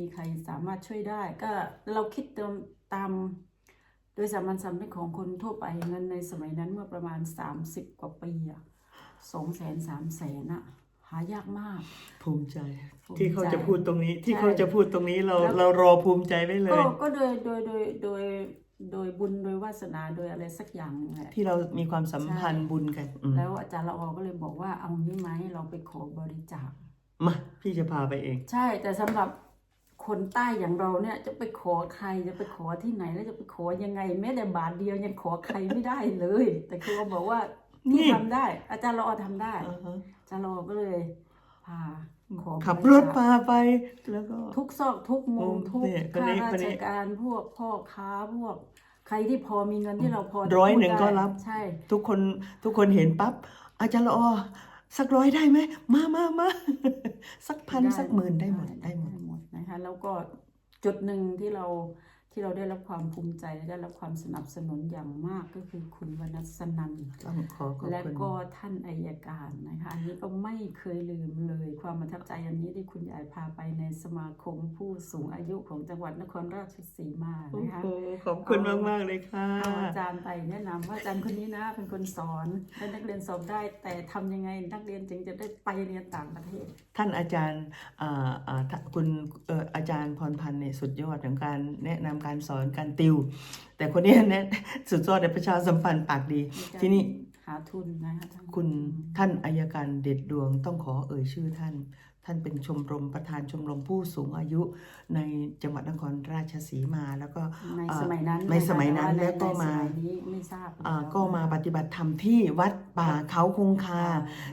มีใครสามารถช่วยได้ ก็เราคิดตามตามโดยสามัญสำนึกของคนทั่วไปเงินในสมัยนั้นเมื่อประมาณ 30 กว่าปีอะสองแสนสามแสนอะหายากมาก ภูมิใจภูมิใจที่เขาจะพูดตรงนี้ ที่ใช่เขาจะพูดตรงนี้เราแล้วเรารอภูมิใจไว้เลก็ยก็โดยโดยโดยโดยโดยบุญโดยวาสนาโดยอะไรสักอย่างแหละที่เรามีความสัมพันธ์บุญกันอืมแล้วอาจารย์ละออก็เลยบอกว่าเอางี้ไหมเราไปขอบริจาคมาพี่จะพาไปเอง ใช่แต่สำหรับ คนใต้อย่างเราเนี่ยจะไปขอใครจะไปขอที่ไหนแล้วจะไปขอยังไง แม้แต่บาทเดียวยังขอใครไม่ได้เลย แต่คือเขาบอกว่านี่ที่ทำได้ อาจารย์ละออทำได้อ่าฮะอาจารย์ละออก็เลยพาขอขับริรจาถคพาไปแล้วก็ทุกซอกทุกมุมโอ้ทุกเนี่ยคนข้านี้ราคนนี้ชการพวกพ่อค้าพวกใครที่พอมีเงินที่เราพอจะร้อยพูดหนึ่งก็ได้รับใช่ ทุกคนทุกคนเห็นปั๊บอาจารย์ละออสักร้อยได้ไหมมามามาสักพันสักหมื่นได้หมดได้หมดหมด นะคะ แล้วก็จุดหนึ่งที่เรา ที่เราได้รับความภูมิใจและได้รับความสนับสนุนอย่างมากก็คือคุณวนัสนันท์ต้องขอขอบและคุณก็ท่านอายการนะคะอันนี้ก็ไม่เคยลืมเลย ความประทับใจอันนี้ที่คุณยายพาไปในสมาคมผู้สูงอายุของจังหวัดนครราชสีมาโอ้นะคะโหขอบคุณมากมากๆเลยค่ะเอาอาจารย์ไปแนะนำว่าอาจารย์คนนี้นะเป็นคนสอนและนักเรียนสอบได้ แต่ทำยังไงนักเรียนจึงจะได้ไปเรียนต่างประเทศ ท่านอาจารย์อ่าอ่าท่านคุณเอ่ออาจารย์พรพันธ์เนี่ยสุดยอดของการแนะนำการสอนการติว แต่คนนี้แนะสุดยอดในประชาสัมพันธ์ปากดี ที่นี่หาทุนนะคะทั้งคุณท่านอายการเด็ดดวงต้องขอเอ่ยชื่อท่าน ท่านเป็นชมรมประธานชมรมผู้สูงอายุในจังหวัดนครราชสีมาแล้วก็ในอ่าสมัยนั้นในสมัยนั้นนะคะแล้วก็ในมาสยนี้ไม่ทราบอ่าแล้วก็มาปฏิบัติธรรมที่วัดป่าเขาคงคา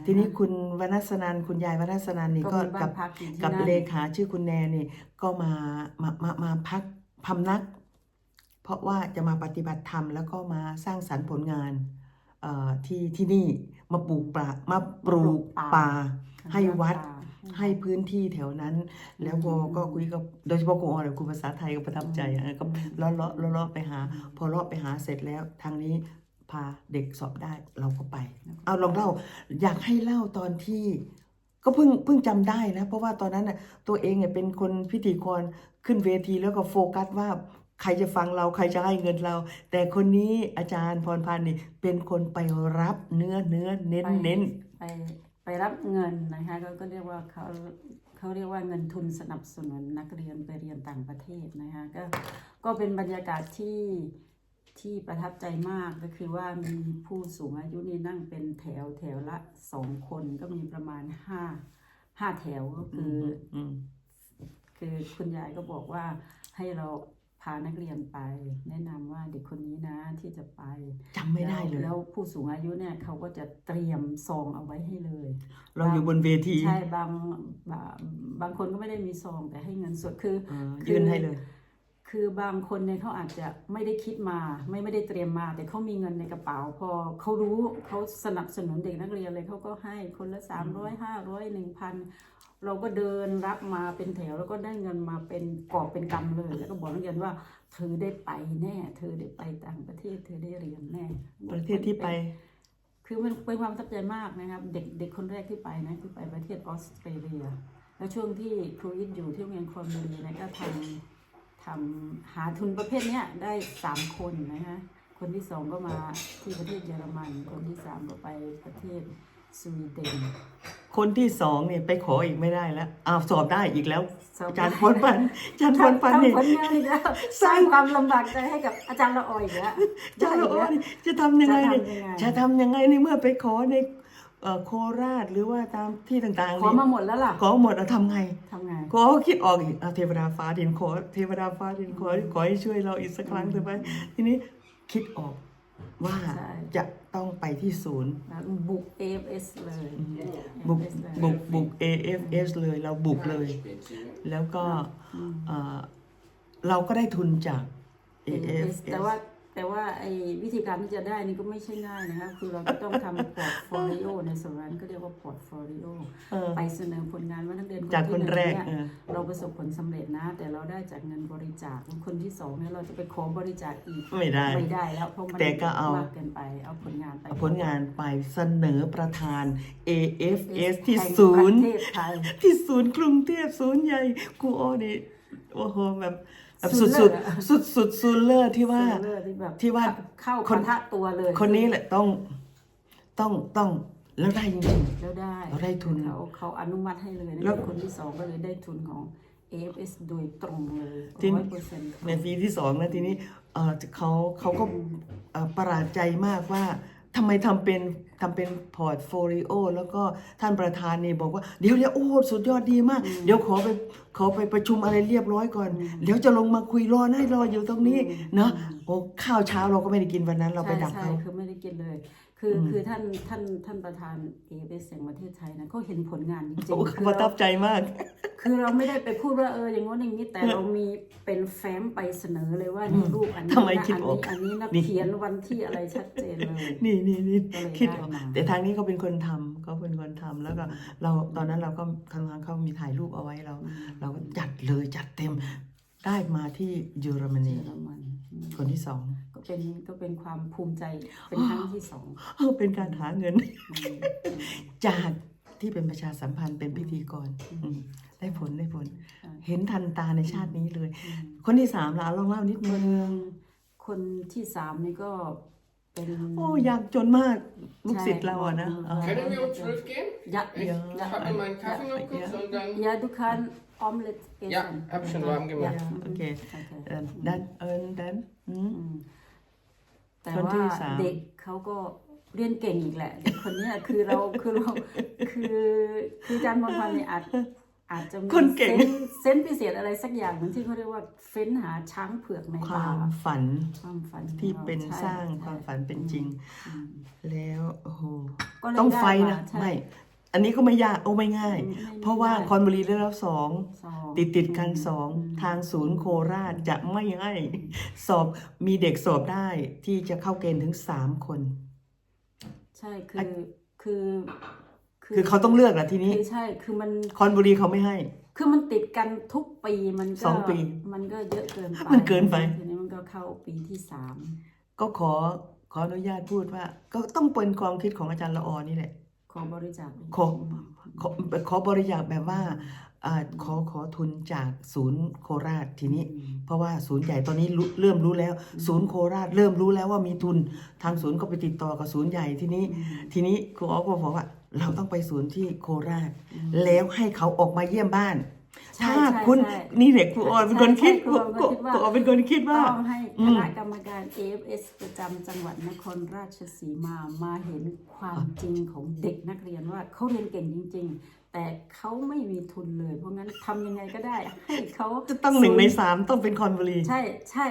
ทีนี้คุณวนัสนันคุณยายวนัสนันนี่ก็ก็มีบ้ากับนพักอยู่ที่กับนั่นเลขาชื่อคุณแนนนี่ก็มามามามาพัก พำนัก เพราะว่าจะมาปฏิบัติธรรมแล้วก็มาสร้างสรรค์ผลงานเอ่อที่ที่นี่มาปลูกป่ามาปลูกป่าให้วัดให้พื้นที่แถวนั้น แล้วพอก็คุยกับโดยเฉพาะครูออนครูภาษาไทยก็ประทับใจอะก็เลาะเลาะเลาะเลาะไปหา พอเลาะไปหาเสร็จแล้วทางนี้พาเด็กสอบได้เราก็ไป เอาลองเล่าอยากให้เล่าตอนที่ ก็เพิ่งเพิ่งจำได้นะ เพราะว่าตอนนั้นน่ะตัวเองเนี่ยเป็นคนพิธีกร ขึ้นเวทีแล้วก็โฟกัสว่าใครจะฟังเราใครจะให้เงินเรา แต่คนนี้อาจารย์พรพันธ์นี่เป็นคนไปรับเนื้อเนื้อเน้นไปเน้นไปไปรับเงินนะคะก็ก็เรียกว่าเขาเขาเรียกว่าเงินทุนสนับสนุนนักเรียนไปเรียนต่างประเทศนะคะก็ก็เป็นบรรยากาศที่ที่ประทับใจมากก็คือว่ามีผู้สูงอายุนี่นั่งเป็นแถวแถวละสองคนก็มีประมาณห้าห้าแถวก็คือออืม คือคุณยายก็บอกว่าให้เราพานักเรียนไป แนะนำว่าเด็กคนนี้นะที่จะไปจำไม่ได้เลยแล้วแล้วผู้สูงอายุเนี่ยเขาก็จะเตรียมซองเอาไว้ให้เลย เราอยู่บนเวทีใช่บางบางบางคนก็ไม่ได้มีซองแต่ให้เงินสดคืออ่าคือยื่นให้เลย คือบางคนเนี่ยเขาอาจจะไม่ได้คิดมา ไม่ไม่ได้เตรียมมา แต่เขามีเงินในกระเป๋า พอเขารู้เขาสนับสนุนเด็กนักเรียนเลยเขาก็ให้คนละสามร้อยห้าร้อยหนึ่งพันเราก็เดินรับมาเป็นแถวแล้วก็ได้เงินมาเป็นกอบเป็นกำเลย แล้วก็บอกนักเรียนว่า เธอได้ไปแน่ เธอได้ไปต่างประเทศ เธอได้เรียนแน่ประเทศที่ไปคือมันเป็นความประทับใจมากนะครับ เด็กเด็กคนแรกที่ไปนะคือไปประเทศออสเตรเลีย แล้วช่วงที่ครูอิทอยู่ที่โรงเรียนคอมบุรีนะก็ทำ ทำหาทุนประเภทเนี้ยได้สามคนนะคะคนที่สองก็มาที่ประเทศเยอรมัน คนที่สามก็ไปประเทศสวีเดน คนที่สองเนี่ยไปขออีกไม่ได้แล้วอ้าวสอบได้อีกแล้วสอบได้อาจารย์พรพันธ์อาจารย์พรพันธ์นี่ทำผลงานอีกแล้วสร้างความลำบากใจให้กับอาจารย์ละออยอีกแล้วอาจารย์ละออนี่จะทำยังไงเนี่ยจะจะทำทำยัยังงไงไงในเมื่อไปขอใน เอ่อโคราชหรือว่าตามที่ต่างๆขอนี่มาหมดแล้วล่ะขอหมดเอาทำไงทำไงขอคิดออกอีกเอาเทวดาฟ้าดินขอเทวดาฟ้าดินขอขอให้ช่วยเราอีกสักครั้งเถอะไปทีนี้คิดออกว่าใช่ จะจะต้องไปที่ศูนย์แล้วบุก AFS เลย บุก AFS เลยบุกบุก AFS เลยเราบุกเลย แล้วก็อืมเอ่อเราก็ได้ทุนจาก AFS AFS แต่ว่า แต่ว่าไอ้วิธีการที่จะได้นี่ก็ไม่ใช่ง่ายนะครับคือเราจะต้องทำพอร์ตโฟลิโอในส่วนนั้นก็เรียกว่าพอร์ตโฟลิโอเออ ไปเสนอผลงานว่านักเรียนจากที่คนหงแรกเนี่ยเออ เราประสบผลสำเร็จนะ แต่เราได้จากเงินบริจาคคนที่สองเนี่ยเราจะไปขอบริจาคอีกไม่ได้ ไม่ได้แล้วเพราะมันแต่ก็เอามมากเกินไปเอาผลงานไปเอาผลงานไปเสนอประธาน AFS ที่แห่งศูนย์ ประเทศไทย ที่ศูนย์กรุงเทพศูนย์ใหญ่ครูอ้อนี่โอ้โหแบบแบบ สุสุดดเลิสุศดอะสุดสุดซูเลอร์ที่ว่าเลิศที่แบบที่ว่าเข้าคนปะทะตัวเลย คนนี้แหละต้องต้องต้องแล้วได้จริงแล้วได้เราได้ทุนเขาเขาอนุมัติให้เลยนะแล้วคนที่สองก็เลยได้ทุนของ AFS โดยตรงเลยทีร้นี้อยเปอร์เซ็นต์ในปีที่สองนะทีนี้เออเขาเขาก็เอ่อประหลาดใจมากว่า ทำไมทำเป็นทำเป็นพอร์ตโฟลิโอแล้วก็ท่านประธานนี่บอกว่าเดี๋ยวเดี๋ยวโอ้สุดยอดดีมาก เดี๋ยวขอไปขอไปประชุมอะไรเรียบร้อยก่อน เดี๋ยวจะลงมาคุยรอให้รออยู่ตรงนี้เนาะโอ้ข้าวเช้าเราก็ไม่ได้กินวันนั้นเราไปดักใช่เขาใช่คือไม่ได้กินเลย คืออม คือท่านท่านท่านประธาน AFS แห่งประเทศไทยนะเขาเห็นผลงานจริงโอ้ๆคือประทัเราบใจมาก คือเราไม่ได้ไปพูดว่าเอออย่างง้นอย่างนี้แต่เรามีเป็นแฟ้มไปเสนอเลยว่านี่รูปอันนี้ทำไมนะคิดออกอันนี้อันนี้นะนี่ เขียนวันที่อะไรชัดเจนเลย นี่นี่นี่ก็เลยคิดได้มา แต่ทางนี้เขาเป็นคนทำเขาเป็นคนทำแล้วก็เราตอนนั้นเราก็ทางนั้นเขามีถ่ายรูปเอาไว้เรา เราก็จัดเลยจัดเต็มได้มาที่เยอรมนีเยอรมันอืมคนที่สองก็ เป็นก็เป็นความภูมิใจเป็นครั้งที่สองเออเป็นการหาเงินอืมจากที่เป็นประชาสัมพันธ์เป็นพิธีกรอืมได้ผลได้ผล เห็นทันตาในชาตินี้เลยอืมคนที่สามล่ะลองเล่านิดคนึนงคนที่สามนี่ก็เป็นโอ้ยากจนมากลูกศิษย์เราอะนะเออ Können wir uns zurückgehen? Ja, Ich Ja. habe meinen Kaffee noch kurz Ja. und dann. Ja, du kannst Omelette essen. Ja, hab schon warm gemacht. Ja, โอเค okay. เอ่ แต่คนว่าที่สาม เด็กเขาก็เรียนเก่งอีกแหละเด็กคนเนี้ยคือเราคือเราคือคืออาจารย์มนต์พันธ์เนี่ยอาจอาจจะมีคนเก่ง ซนส์เซนส์พิเศษอะไรสักอย่างหนึ่งที่เขาเรียกว่าเฟ้นหาช้างเผือกในควาป่ามฝันความฝันของที่รเป็นใช่สร้างใช่ ความฝันเป็นจริง อืม แล้วโอ้โหก็เลยต้องด้ไฟมานะใช่ ไม่ อันนี้ก็ไม่ยากโอ้ไม่ง่ายไม่ไม่เพราะว่าได้คอนบุรีได้รับสองสองติดติดกันมสองมทางศูนย์โคราชจะไม่ให้สอบมีเด็กสอบได้ที่จะเข้าเกณฑ์ถึงสามคน ใช่คือคือคือเขาต้องเลือกแหละทีนี้คือใช่คือมันคอนบุรีเขาไม่ให้ คือมันติดกันทุกปีมันก็สองปี มันก็เยอะเกินไปมันเกินไปทีนี้มันก็เข้าปีที่สามก็ขอขออนุญาตพูดว่า ก็ต้องเป็นความคิดของอาจารย์ละออนี่แหละ ขอบริจาคขอขอขอบริจาคแบบว่าอ่าขอขอทุนจากศูนย์โคราชทีนี้อืมเพราะว่าศูนย์ใหญ่ตอนนี้รู้เริ่มรู้แล้ว ศูนย์โคราชเริ่มรู้แล้วว่ามีทุนทางศูนย์ก็ไปติดต่อกับศูนย์ใหญ่ทีนี้อืมทีนี้ครูอ๋อก็บอกว่า เราต้องไปศูนย์ที่โคราชอืมแล้วให้เขาออกมาเยี่ยมบ้านใช่ ถ้าใช่คุณใช่นี่เด็กครูอ๋อเป็นคนคิดใช่ครูใช่ครูอ๋อเป็นคนคิดว่าครูอ๋อเป็นคนคิดว่าต้องให้อืคมณะกรรมการ AFS ประจำจังหวัดนครราชสีมามาเห็นความจริงของเด็กนักเรียนว่าเขาเรียนเก่งจริง ๆ แต่เขาไม่มีทุนเลย เพราะงั้นทำยังไงก็ได้ ให้เขาจะต้องหนึ่งในสามต้องเป็นคอนบุรีใช่ใช่